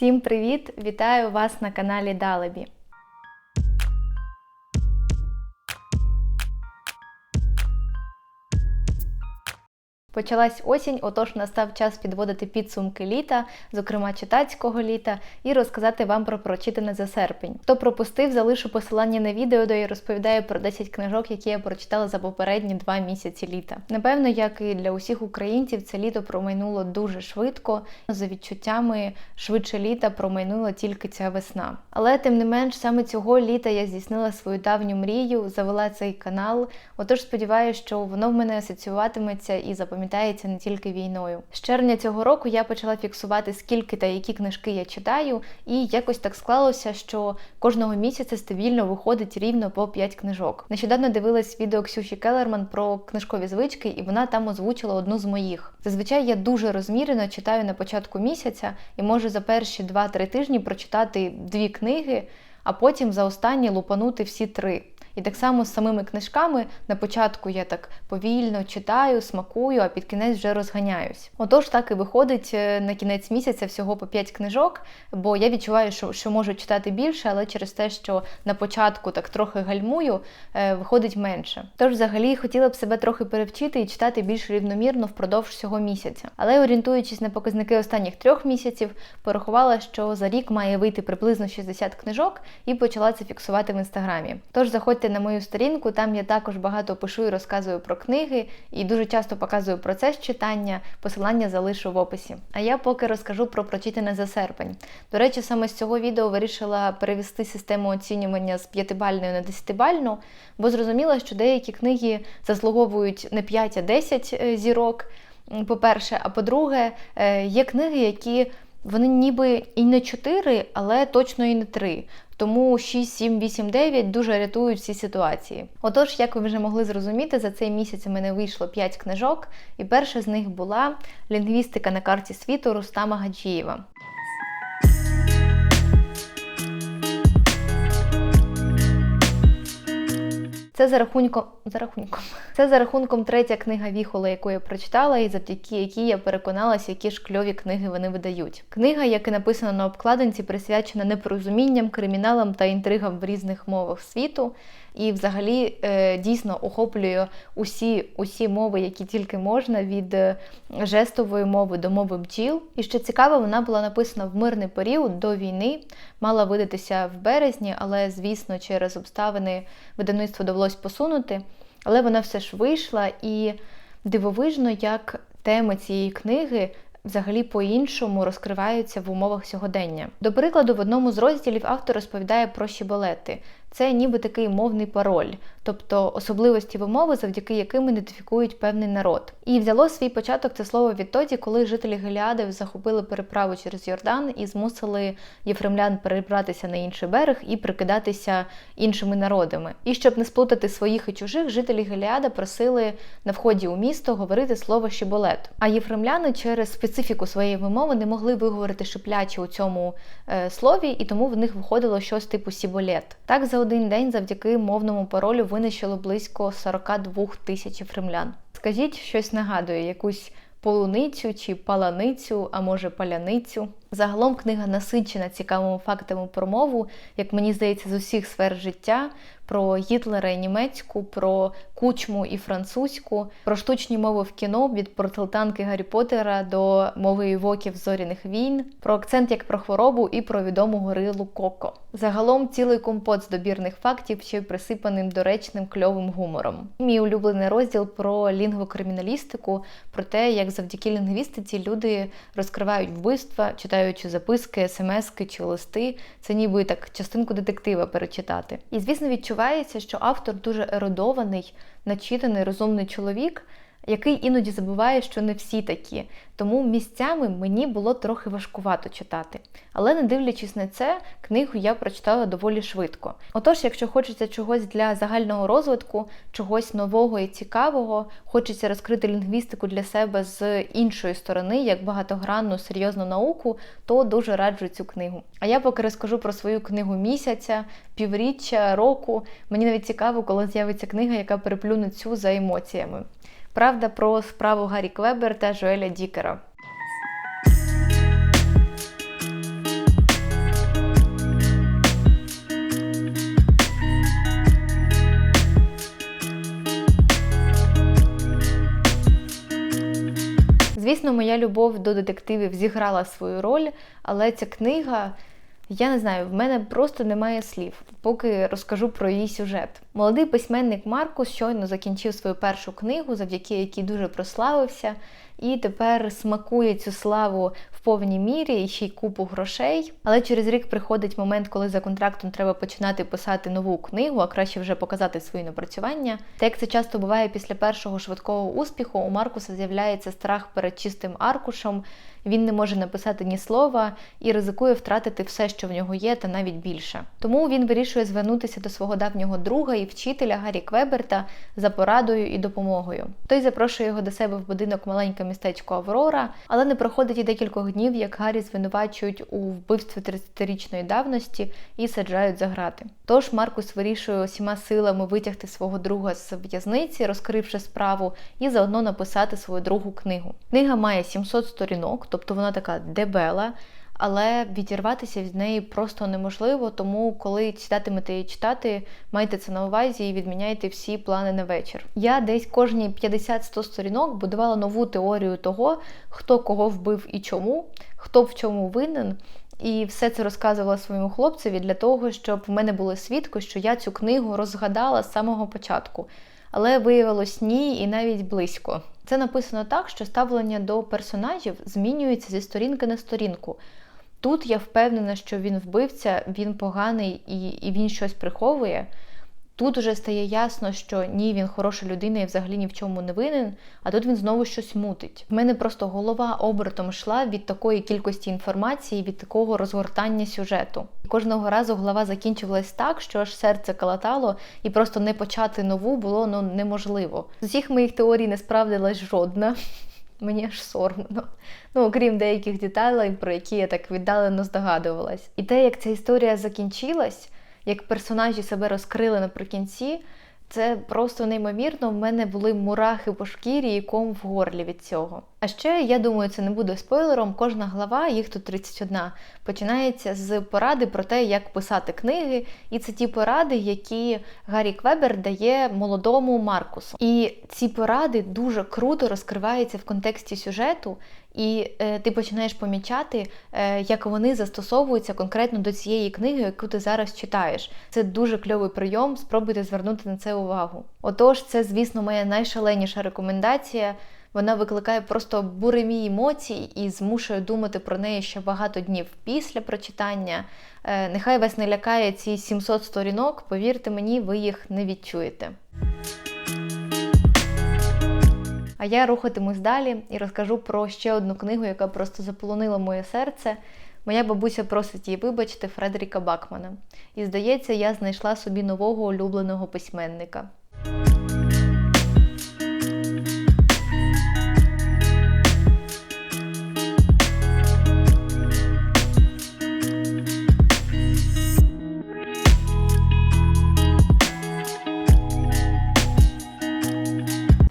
Всім привіт! Вітаю вас на каналі Далебі. Почалась осінь, отож настав час підводити підсумки літа, зокрема читацького літа, і розказати вам про прочитане за серпень. Хто пропустив, залишу посилання на відео, де я розповідаю про 10 книжок, які я прочитала за попередні два місяці літа. Напевно, як і для усіх українців, це літо промайнуло дуже швидко. За відчуттями швидше літа промайнула тільки ця весна. Але тим не менш, саме цього літа я здійснила свою давню мрію, завела цей канал. Отож, сподіваюся, що воно в мене асоціюватиметься і запам'ятається запам'ятається не тільки війною. З червня цього року я почала фіксувати, скільки та які книжки я читаю, і якось так склалося, що кожного місяця стабільно виходить рівно по 5 книжок. Нещодавно дивилась відео Ксюші Келерман про книжкові звички, і вона там озвучила одну з моїх. Зазвичай я дуже розмірено читаю на початку місяця і можу за перші 2-3 тижні прочитати дві книги, а потім за останні лупанути всі три. І так само з самими книжками на початку я так повільно читаю, смакую, а під кінець вже розганяюсь. Отож, так і виходить е, на кінець місяця всього по 5 книжок, бо я відчуваю, що що можу читати більше, але через те, що на початку так трохи гальмую, е, виходить менше. Тож, взагалі, хотіла б себе трохи перевчити і читати більш рівномірно впродовж всього місяця. Але орієнтуючись на показники останніх трьох місяців, порахувала, що за рік має вийти приблизно 60 книжок і почала це фіксувати в інстаграмі. Тож заходьте на мою сторінку, там я також багато пишу і розказую про книги, і дуже часто показую процес читання, посилання залишу в описі. А я поки розкажу про прочитане за серпень. До речі, саме з цього відео вирішила перевести систему оцінювання з 5-бальної на 10-бальну, бо зрозуміла, що деякі книги заслуговують не 5, а 10 е, зірок. По-перше, а по-друге, е, є книги, які вони ніби і не 4, але точно і не 3. Тому 6, 7, 8, 9 дуже рятують всі ситуації. Отож, як ви вже могли зрозуміти, за цей місяць у мене вийшло 5 книжок, і перша з них була лінгвістика на карті світу Рустама Гаджієва. Це за рахунком за рахунком. Це за рахунком третя книга Віхола, яку я прочитала, і завдяки якій я переконалася, які ж кльові книги вони видають. Книга, яка написана на обкладинці, присвячена непорозумінням, криміналам та інтригам в різних мовах світу і взагалі е, дійсно охоплює усі усі мови, які тільки можна, від е, жестової мови до мови бджіл. І що цікаво, вона була написана в мирний період до війни, мала видатися в березні, але, звісно, через обставини видавництво довелось посунути. Але вона все ж вийшла і дивовижно, як теми цієї книги взагалі по-іншому розкриваються в умовах сьогодення. До прикладу, в одному з розділів автор розповідає про щеболети. Це ніби такий мовний пароль, тобто особливості вимови, завдяки яким ідентифікують певний народ. І взяло свій початок це слово відтоді, коли жителі Геліади захопили переправу через Йордан і змусили єфремлян перебратися на інший берег і прикидатися іншими народами. І щоб не сплутати своїх і чужих, жителі Геліада просили на вході у місто говорити слово щеболет. А єфремляни через специфіку своєї вимови не могли виговорити шипляче у цьому е, слові, і тому в них виходило щось типу сіболет. Так за один день завдяки мовному паролю винищило близько 42 тисяч римлян. Скажіть, щось нагадує, якусь полуницю чи паланицю, а може паляницю. Загалом книга насичена цікавими фактами про мову, як мені здається, з усіх сфер життя, про Гітлера і німецьку, про кучму і французьку, про штучні мови в кіно від порталтанки Гаррі Поттера до мови івоків зоряних війн, про акцент як про хворобу і про відому горилу Коко. Загалом цілий компот з добірних фактів, ще й присипаним доречним кльовим гумором. Мій улюблений розділ про лінгвокриміналістику, про те, як завдяки лінгвістиці люди розкривають вбивства, читаючи записки, смски чи листи. Це ніби так частинку детектива перечитати. І звісно, відчувається, що автор дуже ерудований, начитаний, розумний чоловік який іноді забуває, що не всі такі. Тому місцями мені було трохи важкувато читати. Але не дивлячись на це, книгу я прочитала доволі швидко. Отож, якщо хочеться чогось для загального розвитку, чогось нового і цікавого, хочеться розкрити лінгвістику для себе з іншої сторони, як багатогранну серйозну науку, то дуже раджу цю книгу. А я поки розкажу про свою книгу місяця, півріччя, року. Мені навіть цікаво, коли з'явиться книга, яка переплюне цю за емоціями. Правда про справу Гаррі Квебер та Жоеля Дікера. Звісно, моя любов до детективів зіграла свою роль, але ця книга я не знаю, в мене просто немає слів, поки розкажу про її сюжет. Молодий письменник Маркус щойно закінчив свою першу книгу, завдяки якій дуже прославився, і тепер смакує цю славу в повній мірі і ще й купу грошей. Але через рік приходить момент, коли за контрактом треба починати писати нову книгу, а краще вже показати свої напрацювання. Та як це часто буває після першого швидкого успіху, у Маркуса з'являється страх перед чистим аркушем. Він не може написати ні слова і ризикує втратити все, що в нього є, та навіть більше. Тому він вирішує звернутися до свого давнього друга і вчителя Гаррі Квеберта за порадою і допомогою. Той запрошує його до себе в будинок маленьке містечко Аврора, але не проходить і декількох днів, як Гаррі звинувачують у вбивстві 30-річної давності і саджають за грати. Тож Маркус вирішує усіма силами витягти свого друга з в'язниці, розкривши справу, і заодно написати свою другу книгу. Книга має 700 сторінок тобто вона така дебела, але відірватися від неї просто неможливо. Тому, коли читатимете її читати, майте це на увазі і відміняйте всі плани на вечір. Я десь кожні 50-100 сторінок будувала нову теорію того, хто кого вбив і чому, хто в чому винен. І все це розказувала своєму хлопцеві для того, щоб в мене було свідко, що я цю книгу розгадала з самого початку. Але виявилось ні, і навіть близько. Це написано так, що ставлення до персонажів змінюється зі сторінки на сторінку. Тут я впевнена, що він вбивця, він поганий і, і він щось приховує. Тут уже стає ясно, що ні, він хороша людина і взагалі ні в чому не винен, а тут він знову щось мутить. В мене просто голова обертом йшла від такої кількості інформації, від такого розгортання сюжету. Кожного разу голова закінчувалась так, що аж серце калатало, і просто не почати нову було ну, неможливо. З усіх моїх теорій не справдилась жодна. Мені аж соромно. Ну, окрім деяких деталей, про які я так віддалено здогадувалась. І те, як ця історія закінчилась як персонажі себе розкрили наприкінці, це просто неймовірно. В мене були мурахи по шкірі і ком в горлі від цього. А ще, я думаю, це не буде спойлером. Кожна глава, їх тут 31, починається з поради про те, як писати книги. І це ті поради, які Гаррі Квебер дає молодому Маркусу. І ці поради дуже круто розкриваються в контексті сюжету. І е, ти починаєш помічати, е, як вони застосовуються конкретно до цієї книги, яку ти зараз читаєш. Це дуже кльовий прийом. Спробуйте звернути на це увагу. Отож, це, звісно, моя найшаленіша рекомендація. Вона викликає просто буремі емоцій і змушує думати про неї ще багато днів після прочитання. Е, нехай вас не лякає ці 700 сторінок, повірте мені, ви їх не відчуєте. А я рухатимусь далі і розкажу про ще одну книгу, яка просто заполонила моє серце. Моя бабуся просить її вибачити Фредеріка Бакмана. І здається, я знайшла собі нового улюбленого письменника.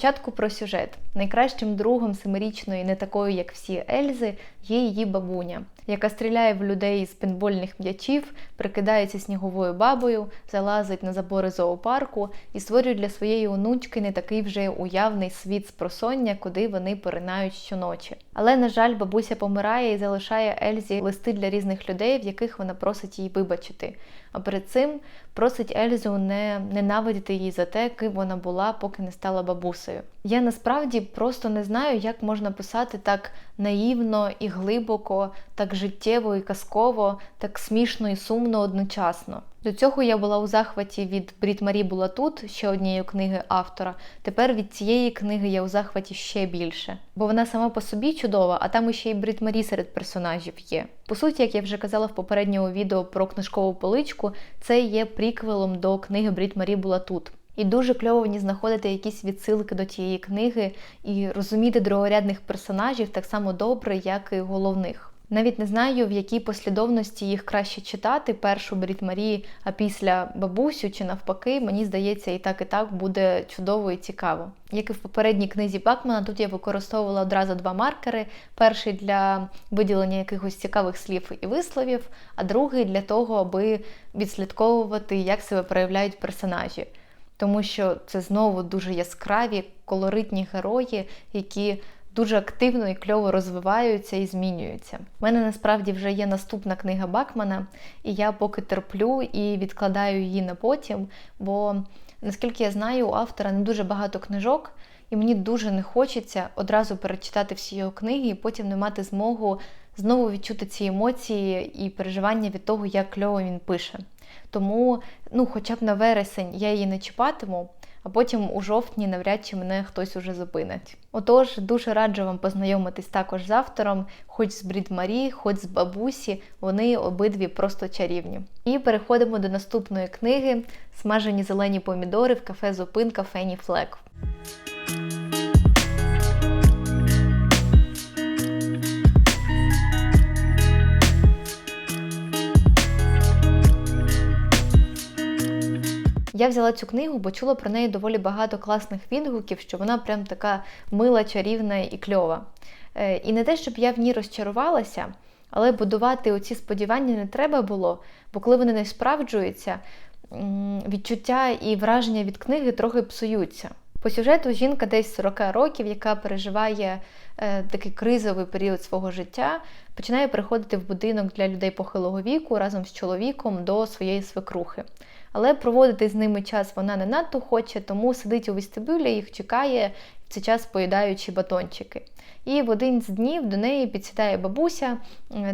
Спочатку про сюжет. Найкращим другом семирічної, не такої, як всі Ельзи, є її бабуня, яка стріляє в людей з пейнтбольних м'ячів, прикидається сніговою бабою, залазить на забори зоопарку і створює для своєї онучки не такий вже уявний світ з просоння, куди вони поринають щоночі. Але, на жаль, бабуся помирає і залишає Ельзі листи для різних людей, в яких вона просить її вибачити. А перед цим просить Ельзу не ненавидіти її за те, ким вона була, поки не стала бабусею. Я насправді просто не знаю, як можна писати так наївно і глибоко, так життєво і казково, так смішно і сумно одночасно. До цього я була у захваті від Брід Марі була тут, ще однієї книги автора. Тепер від цієї книги я у захваті ще більше. Бо вона сама по собі чудова, а там ще й Брід Марі серед персонажів є. По суті, як я вже казала в попередньому відео про книжкову поличку, це є приквелом до книги Брід Марі була тут. І дуже кльово мені знаходити якісь відсилки до тієї книги і розуміти другорядних персонажів так само добре, як і головних. Навіть не знаю, в якій послідовності їх краще читати, першу беріть Марії, а після бабусю чи навпаки, мені здається, і так, і так буде чудово і цікаво. Як і в попередній книзі Бакмана, тут я використовувала одразу два маркери: перший для виділення якихось цікавих слів і висловів, а другий для того, аби відслідковувати, як себе проявляють персонажі. Тому що це знову дуже яскраві, колоритні герої, які дуже активно і кльово розвиваються і змінюються. У мене насправді вже є наступна книга Бакмана, і я поки терплю і відкладаю її на потім, бо наскільки я знаю, у автора не дуже багато книжок. І мені дуже не хочеться одразу перечитати всі його книги і потім не мати змогу знову відчути ці емоції і переживання від того, як кльово він пише. Тому, ну, хоча б на вересень я її не чіпатиму, а потім у жовтні навряд чи мене хтось уже зупинить. Отож, дуже раджу вам познайомитись також з автором, хоч з Брід Марі, хоч з бабусі, вони обидві просто чарівні. І переходимо до наступної книги Смажені зелені помідори в кафе Зупинка Фені Флек. Я взяла цю книгу, бо чула про неї доволі багато класних відгуків, що вона прям така мила, чарівна і кльова. Е, і не те, щоб я в ній розчарувалася, але будувати оці сподівання не треба було, бо коли вони не справджуються, відчуття і враження від книги трохи псуються. По сюжету жінка десь 40 років, яка переживає е, такий кризовий період свого життя, починає приходити в будинок для людей похилого віку разом з чоловіком до своєї свекрухи. Але проводити з ними час вона не надто хоче, тому сидить у вестибюлі, їх чекає в цей час поїдаючи батончики. І в один з днів до неї підсідає бабуся,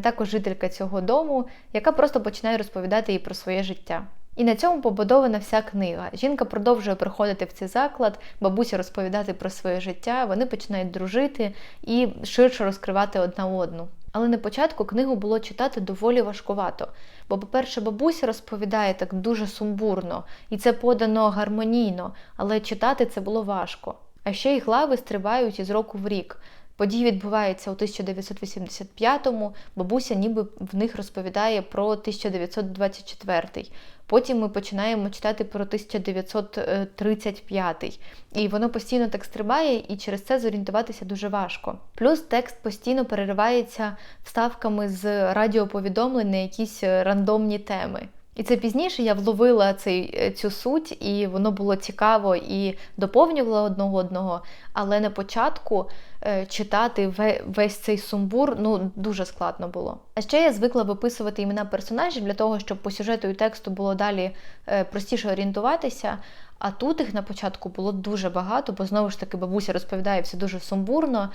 також жителька цього дому, яка просто починає розповідати їй про своє життя. І на цьому побудована вся книга. Жінка продовжує приходити в цей заклад, бабуся розповідати про своє життя, вони починають дружити і ширше розкривати одна одну. Але на початку книгу було читати доволі важкувато. Бо, по-перше, бабуся розповідає так дуже сумбурно, і це подано гармонійно, але читати це було важко. А ще й глави стрибають із року в рік. Події відбуваються у 1985-му, бабуся ніби в них розповідає про 1924 Потім ми починаємо читати про 1935 і воно постійно так стрибає, і через це зорієнтуватися дуже важко. Плюс текст постійно переривається вставками з радіоповідомлень на якісь рандомні теми. І це пізніше я вловила цей, е, цю суть, і воно було цікаво і доповнювало одного одного. Але на початку е, читати весь цей сумбур ну дуже складно було. А ще я звикла виписувати імена персонажів для того, щоб по сюжету і тексту було далі е, простіше орієнтуватися. А тут їх на початку було дуже багато, бо знову ж таки бабуся розповідає все дуже сумбурно,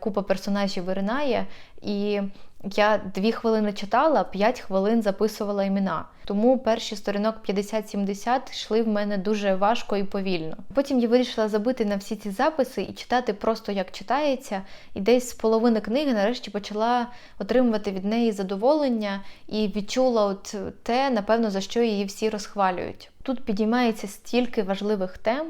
купа персонажів виринає. І я дві хвилини читала, п'ять хвилин записувала імена. Тому перші сторінок 50-70 йшли в мене дуже важко і повільно. Потім я вирішила забити на всі ці записи і читати просто як читається. І десь з половини книги нарешті почала отримувати від неї задоволення і відчула от те, напевно, за що її всі розхвалюють. Тут підіймається стільки важливих тем.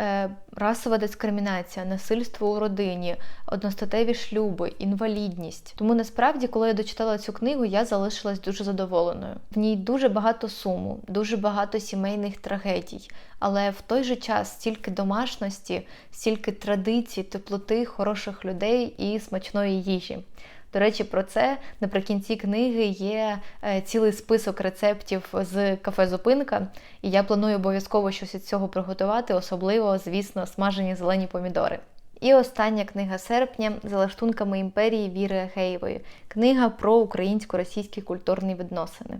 Е, расова дискримінація, насильство у родині, одностатеві шлюби, інвалідність. Тому насправді, коли я дочитала цю книгу, я залишилась дуже задоволеною. В ній дуже багато суму, дуже багато сімейних трагедій, але в той же час стільки домашності, стільки традицій, теплоти, хороших людей і смачної їжі. До речі, про це наприкінці книги є е, цілий список рецептів з кафе Зупинка, і я планую обов'язково щось із цього приготувати, особливо, звісно, смажені зелені помідори. І остання книга серпня за лаштунками імперії Віри Ахеєвої. Книга про українсько-російські культурні відносини.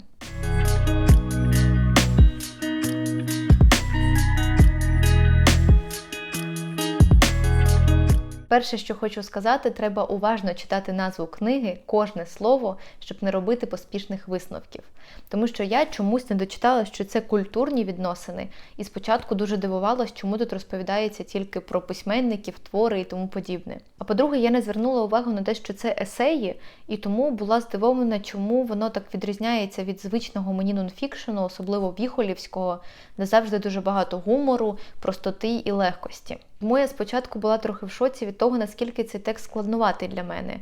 Перше, що хочу сказати, треба уважно читати назву книги, кожне слово, щоб не робити поспішних висновків. Тому що я чомусь не дочитала, що це культурні відносини, і спочатку дуже дивувалась, чому тут розповідається тільки про письменників, твори і тому подібне. А по-друге, я не звернула увагу на те, що це есеї, і тому була здивована, чому воно так відрізняється від звичного мені нонфікшену, особливо віхолівського, де завжди дуже багато гумору, простоти і легкості. Тому я спочатку була трохи в шоці від того, наскільки цей текст складнуватий для мене.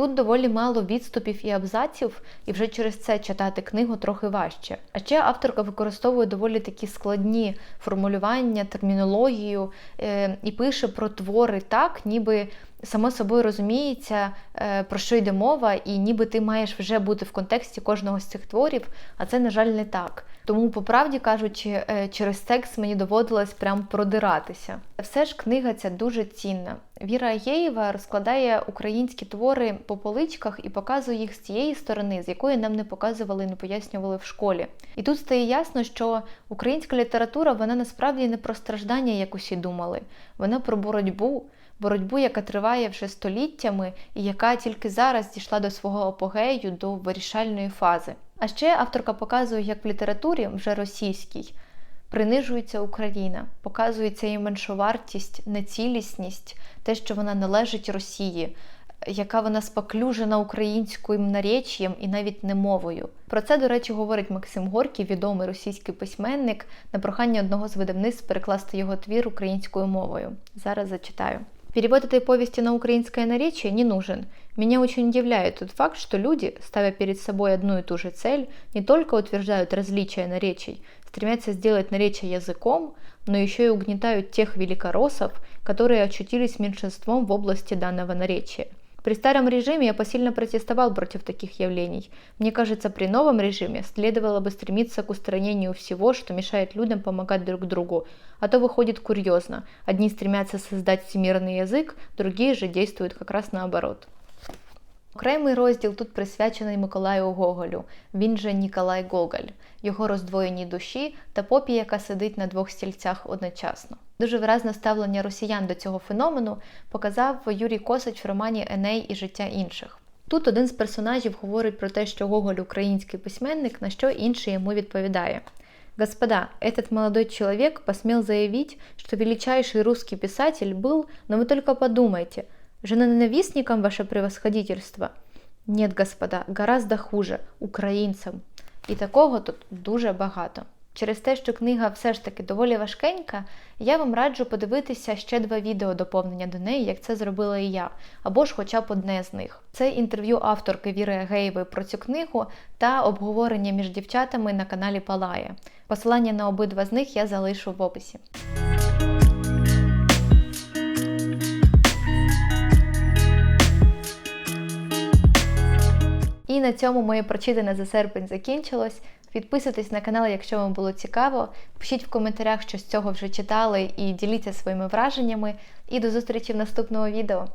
Тут доволі мало відступів і абзаців, і вже через це читати книгу трохи важче. А ще авторка використовує доволі такі складні формулювання, термінологію е, і пише про твори так, ніби само собою розуміється, е, про що йде мова, і ніби ти маєш вже бути в контексті кожного з цих творів, а це, на жаль, не так. Тому, по правді кажучи, е, через текст мені доводилось прям продиратися. Все ж книга ця дуже цінна. Віра Агєєва розкладає українські твори по поличках і показує їх з тієї сторони, з якої нам не показували і не пояснювали в школі. І тут стає ясно, що українська література вона насправді не про страждання, як усі думали, вона про боротьбу. Боротьбу, яка триває вже століттями, і яка тільки зараз дійшла до свого апогею, до вирішальної фази. А ще авторка показує, як в літературі, вже російській, принижується Україна, показується її меншовартість, нецілісність, те, що вона належить Росії, яка вона споклюжена українським наречієм і навіть не мовою. Про це, до речі, говорить Максим Горький, відомий російський письменник, на прохання одного з видавництв перекласти його твір українською мовою. Зараз зачитаю. Перевод этой повести на украинское наречие не нужен. Меня очень удивляет тот факт, что люди, ставя перед собой одну и ту же цель, не только утверждают различия наречий, стремятся сделать наречие языком, но еще и угнетают тех великороссов, которые очутились меньшинством в области данного наречия. При старом режиме я посильно протестовал против таких явлений. Мне кажется, при новом режиме следовало бы стремиться к устранению всего, что мешает людям помогать друг другу, а то выходит курьезно. Одни стремятся создать всемирный язык, другие же действуют как раз наоборот. Окремий розділ тут присвячений Миколаю Гоголю, він же Ніколай Гоголь, його роздвоєній душі та попі, яка сидить на двох стільцях одночасно. Дуже виразне ставлення росіян до цього феномену показав Юрій Косач в романі Еней і життя інших. Тут один з персонажів говорить про те, що Гоголь український письменник, на що інший йому відповідає. Господа, этот молодой человек посмел заявить, что величайший русский писатель был, но вы только подумайте, женоненавистником ваше превосходительство? Нет, господа, гораздо хуже українцям. І такого тут дуже багато. Через те, що книга все ж таки доволі важкенька, я вам раджу подивитися ще два відео доповнення до неї, як це зробила і я, або ж хоча б одне з них. Це інтерв'ю авторки Віри Агеєвої про цю книгу та обговорення між дівчатами на каналі Палає. Посилання на обидва з них я залишу в описі. І на цьому моє прочитане за серпень закінчилось. Підписуйтесь на канал, якщо вам було цікаво. Пишіть в коментарях, що з цього вже читали, і діліться своїми враженнями. І до зустрічі в наступному відео.